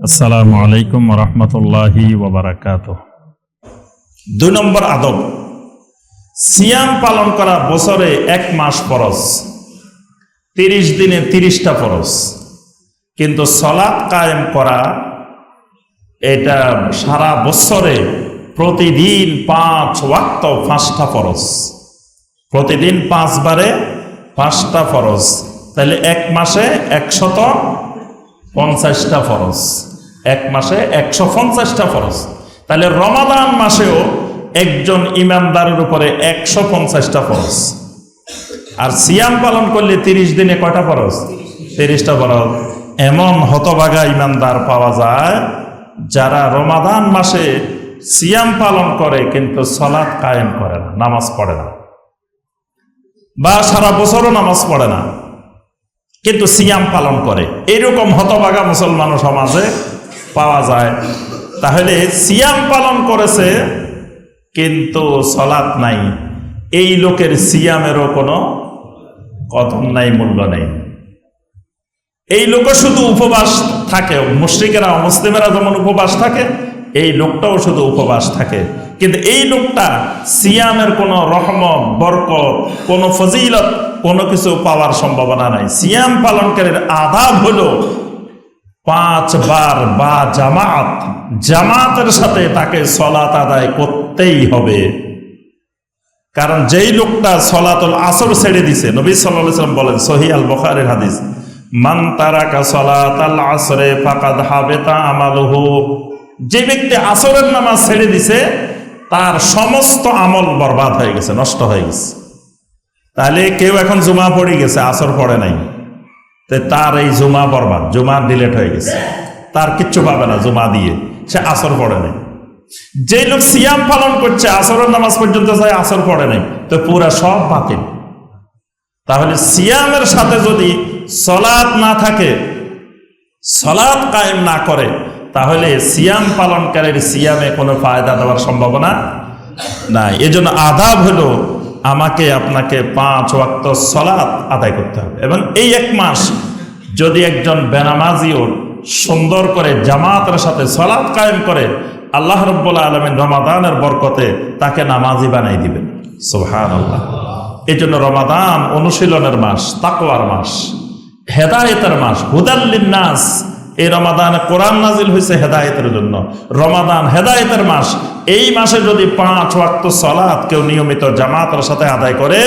আসসালামু আলাইকুম রহমতুল্লাহি ওবরাকাত দুই নম্বর আদব, সিয়াম পালন করা বছরে এক মাস ফরজ, তিরিশ দিনে তিরিশটা ফরজ। কিন্তু সলাৎ কায়েম করা, এটা সারা বছরে প্রতিদিন পাঁচ ওয়াক্ত পাঁচটা ফরজ। প্রতিদিন পাঁচবারে পাঁচটা ফরজ। তাহলে এক মাসে একশত পঞ্চাশটা ফরজ। এক মাসে একশো পঞ্চাশটা ফরজ। তাহলে রমাদান মাসেও একজন ইমানদারের উপরে একশো পঞ্চাশটা ফরজ। আর সিয়াম পালন করলে তিরিশ দিনে কয়টা ফরজ? তিরিশটা ফরজ। এমন হতভাগা ইমানদার পাওয়া যায়, যারা রমাদান মাসে সিয়াম পালন করে কিন্তু সলাৎ কায়েম করে না, নামাজ পড়ে না। বা সারা বছরও নামাজ পড়ে না। কিন্তু সিয়াম পালন করে। এরকম হতবাগা মুসলমান সমাজে পাওয়া যায়। তাহলে সিয়াম পালন করেছে, কিন্তু সলাৎ নাই। এই লোকের সিয়ামেরও কোনো কদম নাই, মূল্য নেই। এই লোকও শুধু উপবাস থাকে। মুশ্রিকেরা, মুসলিমেরা যেমন উপবাস থাকে, এই লোকটাও শুধু উপবাস থাকে। কিন্তু এই লোকটা সিয়ামের কোনো রহমত বরকত, কোনো ফজিলত, কোনো কিছু পাওয়ার সম্ভাবনা নাই। সিয়াম পালনকারীর আদাব হলো পাঁচবার বা জামাত। জামাতের সাথে তাকে সলাত আদায় করতেই হবে। কারণ যেই লোকটা সলাতুল আসর ছেড়ে দিছে, নবী সাল্লাম বলেন সহি আল হাদিস, মান তারাকা সলাত আল আসরে ফাকাদ হাবেতা যে ব্যক্তি আসরের নামাজ ছেড়ে দিছে তার সমস্ত আমল বরবাদ হয়ে গেছে, নষ্ট হয়ে গেছে। তাহলে কেউ এখন জুমা পড়ে গেছে, আসর পড়ে নাই। তো তার এই জুমা বরবাদ, জুমা ডিলেট হয়ে গেছে। তার কিচ্ছু পাবে না জুমা দিয়ে, সে আসর পড়ে নাই। যে লোক সিয়াম পালন করছে, আসরের নামাজ পর্যন্ত যায় আসর পড়ে নাই, তো পুরা সব বাতিল। তাহলে সিয়ামের সাথে যদি সলাৎ না থাকে, সলাৎ কায়েম না করে তাহলে সিয়াম পালনকারীর সিয়ামে কোনো ফায়দা দেওয়ার সম্ভাবনা নাই। এজন্য আদাব হলো আমাকে আপনাকে পাঁচ ওয়াক্ত সলাৎ আদায় করতে হবে। এবং এই এক মাস যদি একজন বেনামাজিও সুন্দর করে জামাতের সাথে সলাৎ কায়েম করে, আল্লাহ রব্বুল্লা আলমিন রমাদানের বরকতে তাকে নামাজি বানাই দিবেন। সোহান আল্লাহ এই জন্য রমাদান অনুশীলনের মাস, তাকওয়ার মাস, হেদায়েতের মাস হুদাল্লিন নাস এই রমাদানে কোরআন নাজিল হয়েছে হেদায়েতের জন্য। রমাদান হেদায়েতের মাস, এই মাসে যদি পাঁচ ওয়াক্ত সলাৎ কেউ নিয়মিত জামাতের সাথে আদায় করে,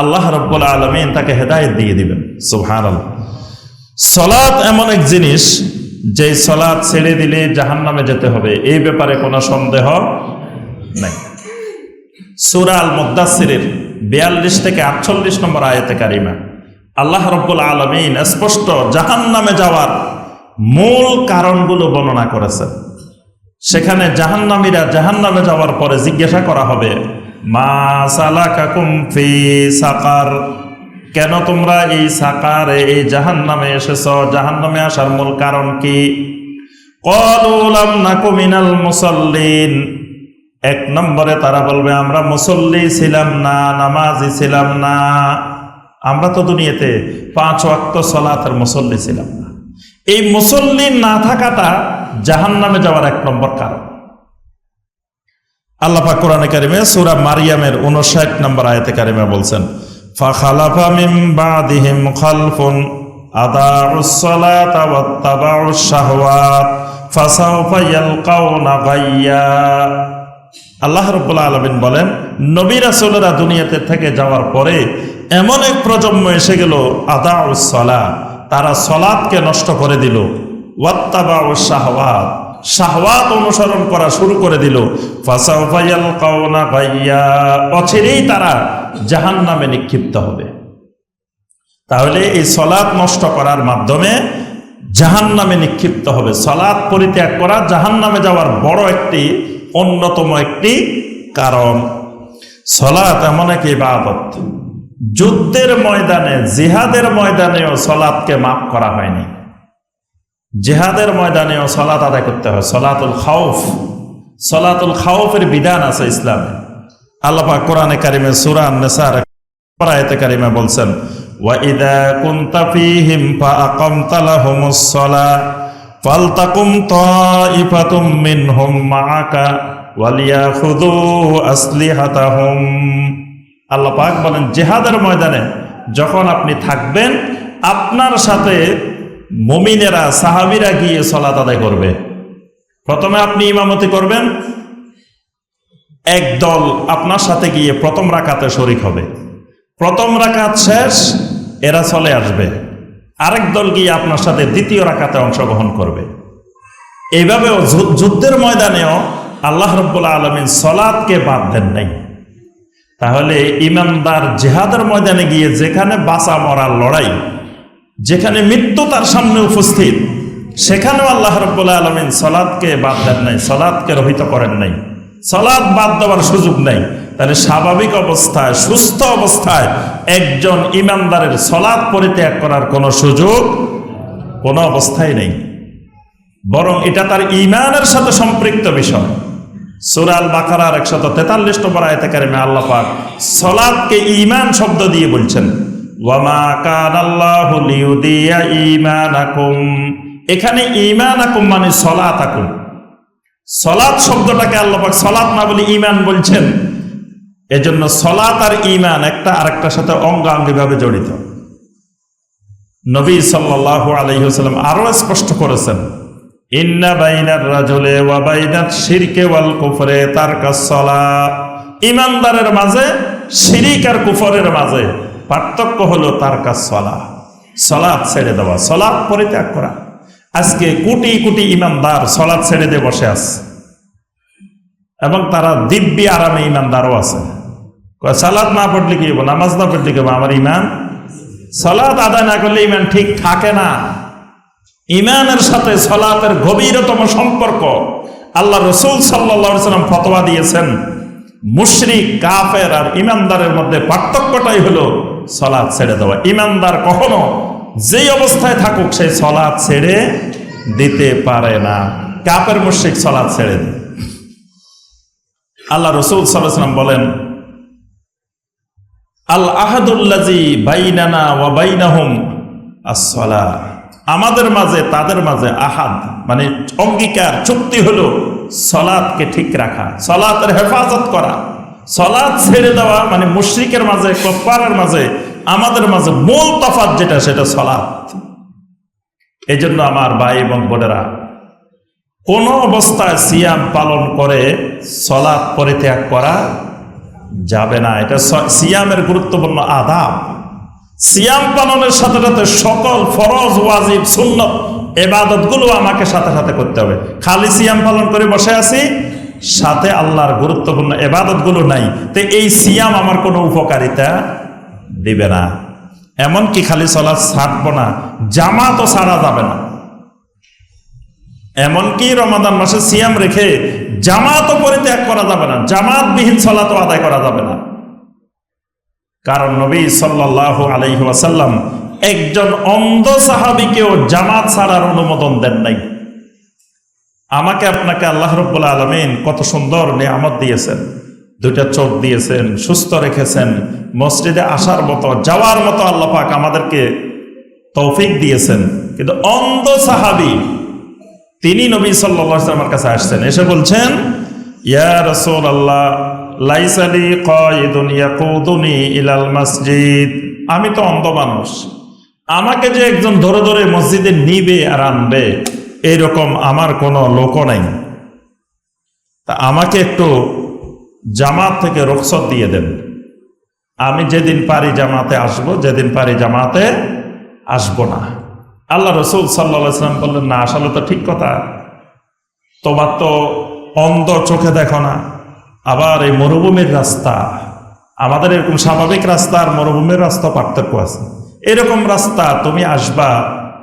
আল্লাহ রব্বুল আলমিন তাকে হেদায়েত দিয়ে দিবেন। সুহান সলাৎ এমন এক জিনিস যে সলাৎ ছেড়ে দিলে জাহান নামে যেতে হবে। এই ব্যাপারে কোনো সন্দেহ নাই। সুরাল মুদাসিরের বিয়াল্লিশ থেকে আটচল্লিশ নম্বর আয়তে কারিমা, আল্লাহ রব্বুল আলমিন স্পষ্ট জাহান নামে যাওয়ার মূল কারণগুলো বর্ণনা করেছে। সেখানে জাহান্নামীরা জাহান্নামে যাওয়ার পরে জিজ্ঞাসা করা হবে, মা সালাকাকুম ফি সাকার? কেন তোমরা এই সাকারে, এই জাহান্নামে এসেছ? জাহান্নামে আসার মূল কারণ কি? কলুলাম নাকু মিনাল মুসল্লিন। এক নম্বরে তারা বলবে, আমরা মুসল্লি ছিলাম না, নামাজি ছিলাম না। আমরা তো দুনিয়াতে পাঁচ ওয়াক্ত সলাতের মুসল্লি ছিলাম। এই মুসল্লি না থাকাটা জাহান নামে যাওয়ার এক নম্বর কারণ। আল্লাহ পাক কোরআনে কারিমে সূরা মারিয়ামের 59 নম্বর আয়াতে কারিমে বলছেন ফাখালাফা মিন বাদিহিম খালফুন আল্লাহ রব্বুল আলমিন বলেন, নবী রাসূলেরা দুনিয়াতে থেকে যাওয়ার পরে এমন এক প্রজন্ম এসে গেল আদা সলা তারা সলাদকে নষ্ট করে দিল। ওয়াত্তাবা ও শাহওয়াত। শাহওয়াত অনুসরণ করা শুরু করে দিল। অচিরেই তারা জাহান নামে নিক্ষিপ্ত হবে। তাহলে এই সলাদ নষ্ট করার মাধ্যমে জাহান নামে নিক্ষিপ্ত হবে। সলাদ পরিত্যাগ করা জাহান নামে যাওয়ার বড় একটি, অন্যতম একটি কারণ। সলাৎ এমন এক ইবাদত। যুদ্ধের ময়দানে, জিহাদের ময়দানেও সলাৎকে মাফ করা হয়নি। জেহাদের ময়দানেও সলাত আদায় করতে হয়। সলাতুল খাউফ, সলাতুল খাউফের বিধান আছে ইসলামে। আল্লাপা কোরআনে কারিমে সুরান নেসার আয়াতে কারিমে বলছেন, ওয়া ইদা কুনতা ফীহিম ফা আকামতা লাহুমুস সালাহ ফালতাকুম তাইফাতুম মিনহুম মাআকা ওয়ালিয়াখুযু আসলিহাতাহুম। আল্লাহ পাক বলেন, জেহাদের ময়দানে যখন আপনি থাকবেন, আপনার সাথে মমিনেরা, সাহাবিরা গিয়ে সলাত আদায় করবে। প্রথমে আপনি ইমামতি করবেন এক দল আপনার সাথে গিয়ে প্রথম রাকাতে শরিক হবে। প্রথম রাকাত শেষ, এরা চলে আসবে। আরেক দল গিয়ে আপনার সাথে দ্বিতীয় রাকাতে অংশগ্রহণ করবে। এইভাবেও যুদ্ধের ময়দানেও আল্লাহ রব্বুল্লাহ আলমিন সলাদকে বাদ দেন নাই। তাহলে ইমানদার জেহাদের ময়দানে গিয়ে যেখানে বাঁচা মরার লড়াই, যেখানে মৃত্যু তার সামনে উপস্থিত, সেখানেও আল্লাহ রব্বুল্লাহ আলমিন সলাদকে বাদ দেন নাই সলাদকে রহিত করেন নাই। সলাদ বাদ দেওয়ার সুযোগ নেই। তাহলে স্বাভাবিক অবস্থায়, সুস্থ অবস্থায় একজন ইমানদারের সলাদ পরিত্যাগ করার কোনো সুযোগ কোনো অবস্থায় নেই। বরং এটা তার ইমানের সাথে সম্পৃক্ত বিষয়। সুরাল বাকারার একশত তেতাল্লিশ নম্বর আয়তে কারিমে আল্লাহ পাক সলাদকে ইমান শব্দ দিয়ে বলছেন, ওয়ামা কান আল্লাহু লিউদিয়া ঈমানাকুম। এখানে ঈমানাকুম মানে সলাত আকুম সলাত শব্দটাকে আল্লাহ পাক সলাত না বলে ঈমান বলছেন। এজন্য সলাত আর ঈমান একটা আরেকটার সাথে অঙ্গাঙ্গিভাবে জড়িত। নবী সাল্লাল্লাহু আলাইহি ওয়াসাল্লাম আরও স্পষ্ট করেছেন ইন্না বাইনার রাজুলে ওয়া বাইনাত শিরকে ওয়াল কুফরে তারকাস সালাত। ইমানদারের মাঝে, শিরিক আর কুফরের মাঝে পার্থক্য হলো তারকাস সালাহ সালাত। ছেড়ে দেওয়া, সালাত পরিত্যাগ করা। আজকে কোটি কোটি ইমানদার সালাত ছেড়ে দিয়ে বসে আছে। এবং তারা দিব্যি আরামে ইমানদারও আছে। সালাত না পড়লে কি নামাজ না পড়লে কি আমার ইমান? সালাত আদায় না করলে ইমান ঠিক থাকে না। ইমানের সাথে সলাতের গভীরতম সম্পর্ক আল্লাহ রসুল সাল্লা সাল্লাম ফতোয়া দিয়েছেন। মুশরিক, কাফের আর ইমানদারের মধ্যে পার্থক্যটাই হলো সলাদ ছেড়ে দেওয়া। ইমানদার কখনো যেই অবস্থায় থাকুক সেই সলাদ ছেড়ে দিতে পারে না। কাপের মুশরিক সলাদ ছেড়ে দেয়। আল্লাহ রসুল সাল্লাম বলেন, আল বাইনানা ওয়া বাইনাহুম আসসালা আমাদের মাঝে, তাদের মাঝে আহাদ মানে অঙ্গীকার, চুক্তি হলো সলাদকে ঠিক রাখা, সলাতের হেফাজত করা। সলাদ ছেড়ে দেওয়া মানে মুশ্রিকের মাঝে কপ্পারের মাঝে, আমাদের মাঝে মূল তফাৎ যেটা, সেটা সলাদ। এই জন্য আমার ভাই এবং বোনেরা, কোন অবস্থায় সিয়াম পালন করে সলাদ পরিত্যাগ করা যাবে না। এটা সিয়ামের গুরুত্বপূর্ণ আদাব। সিয়াম পালনের সাথে সাথে সকল ফরজ, ওয়াজিব, সুন্নত এবাদতগুলো আমাকে সাথে সাথে করতে হবে। খালি সিয়াম পালন করে বসে আছি, সাথে আল্লাহর গুরুত্বপূর্ণ এবাদতগুলো নাই। তো এই সিয়াম আমার কোনো উপকারিতা দিবে না। এমনকি খালি চলা ছাড়বো না, জামাতও ছাড়া যাবে না। এমনকি রমাদান মাসে সিয়াম রেখে জামাতও পরিত্যাগ করা যাবে না, জামাতবিহীন চলা সলাতও আদায় করা যাবে না। কারণ নবী সাল্লাহ আলাইহি ওয়াসাল্লাম একজন অন্ধ সাহাবিকেও জামাত ছাড়ার অনুমোদন দেন নাই। আমাকে আপনাকে আল্লাহ রব্বুল আলমিন কত সুন্দর নিয়ামত দিয়েছেন। দুইটা চোখ দিয়েছেন, সুস্থ রেখেছেন, মসজিদে আসার মতো, যাওয়ার মতো আল্লাহ পাক আমাদেরকে তৌফিক দিয়েছেন। কিন্তু অন্ধ সাহাবি, তিনি নবী সাল্লা সাল্লামের কাছে আসছেন, এসে বলছেন, ইয়া রসুল আল্লাহ লাইসালি কয়দুন ইয়াকুদুনি ইলাল মসজিদ। আমি তো অন্ধ মানুষ। আমাকে যে একজন ধরে ধরে মসজিদে নিবে আর আনবে, এইরকম আমার কোনো লোকও নাই। তা আমাকে একটু জামাত থেকে রুখসত দিয়ে দেন। আমি যেদিন পারি জামাতে আসব, যেদিন পারি জামাতে আসব না। আল্লাহ রসুল সাল্লাম বললেন, না, আসলে তো ঠিক কথা। তোমার তো অন্ধ চোখে দেখো না। আবার এই মরুভূমির রাস্তা, আমাদের এরকম স্বাভাবিক রাস্তা আর মরুভূমির রাস্তা পার্থক্য আছে। এরকম রাস্তা তুমি আসবা,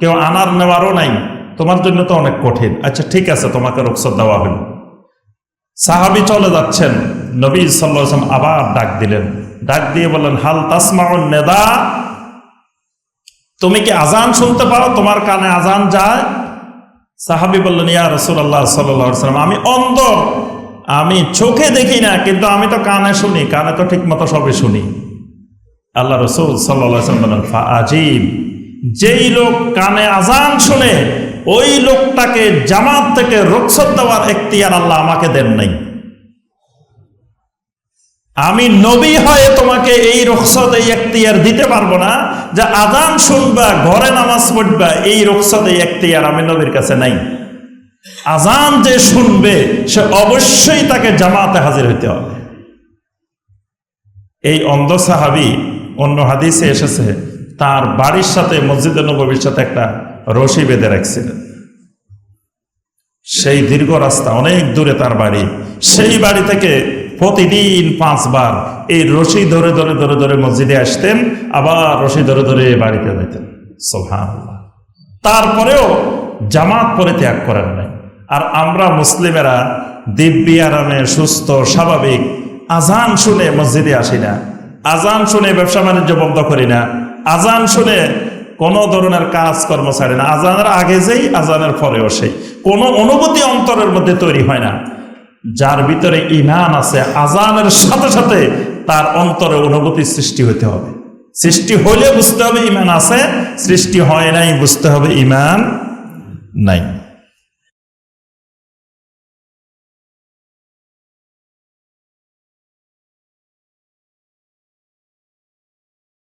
কেউ আনার নেওয়ারও নাই, তোমার জন্য তো অনেক কঠিন। আচ্ছা ঠিক আছে, তোমাকে রুখসত দেওয়া হলো। সাহাবি চলে যাচ্ছেন, নবী সাল্লাম আবার ডাক দিলেন। ডাক দিয়ে বললেন, হাল তাসমাউন নেদা? তুমি কি আজান শুনতে পারো? তোমার কানে আজান যায়? সাহাবি বললেন, ইয়া রসুল্লাহ সাল্লাম আমি অন্ধ আমি চোখে দেখি না, কিন্তু আমি তো কানে শুনি, কানে তো ঠিক মতো সবে শুনি। আল্লাহ রসুল সাল্লাম আজিব যেই লোক কানে আজান শুনে, ওই লোকটাকে জামাত থেকে রক্ষত দেওয়ার এখতিয়ার আল্লাহ আমাকে দেন নাই। আমি নবী হয়ে তোমাকে এই রক্ষত এই এখতিয়ার দিতে পারব না, যে আজান শুনবা, ঘরে নামাজ পড়বা, এই রক্ষত এই এখতিয়ার আমি নবীর কাছে নাই। আজান যে শুনবে, সে অবশ্যই তাকে জামাতে হাজির হইতে হবে। এই অন্ধ সাহাবি অন্য হাদিসে এসেছে, তার বাড়ির সাথে মসজিদে নবীর সাথে একটা রশি বেঁধে রাখছিলেন সেই দীর্ঘ রাস্তা, অনেক দূরে তার বাড়ি। সেই বাড়ি থেকে প্রতিদিন পাঁচবার এই রশি ধরে ধরে ধরে ধরে মসজিদে আসতেন, আবার রশি ধরে ধরে বাড়িতে যেতেন সোহান তারপরেও জামাত পরে ত্যাগ করেন নাই। আর আমরা মুসলিমেরা দিব্যি আরামে সুস্থ, স্বাভাবিক, আজান শুনে মসজিদে আসি না। আজান শুনে ব্যবসা বাণিজ্য বন্ধ করি না। আজান শুনে কোনো ধরনের কাজ কর্ম ছাড়ে না। আজানের আগে যেই, আজানের পরেও সেই। কোনো অনুভূতি অন্তরের মধ্যে তৈরি হয় না। যার ভিতরে ইমান আছে, আজানের সাথে সাথে তার অন্তরে অনুভূতি সৃষ্টি হতে হবে। সৃষ্টি হলে বুঝতে হবে ইমান আছে, সৃষ্টি হয় নাই, বুঝতে হবে ইমান নাই।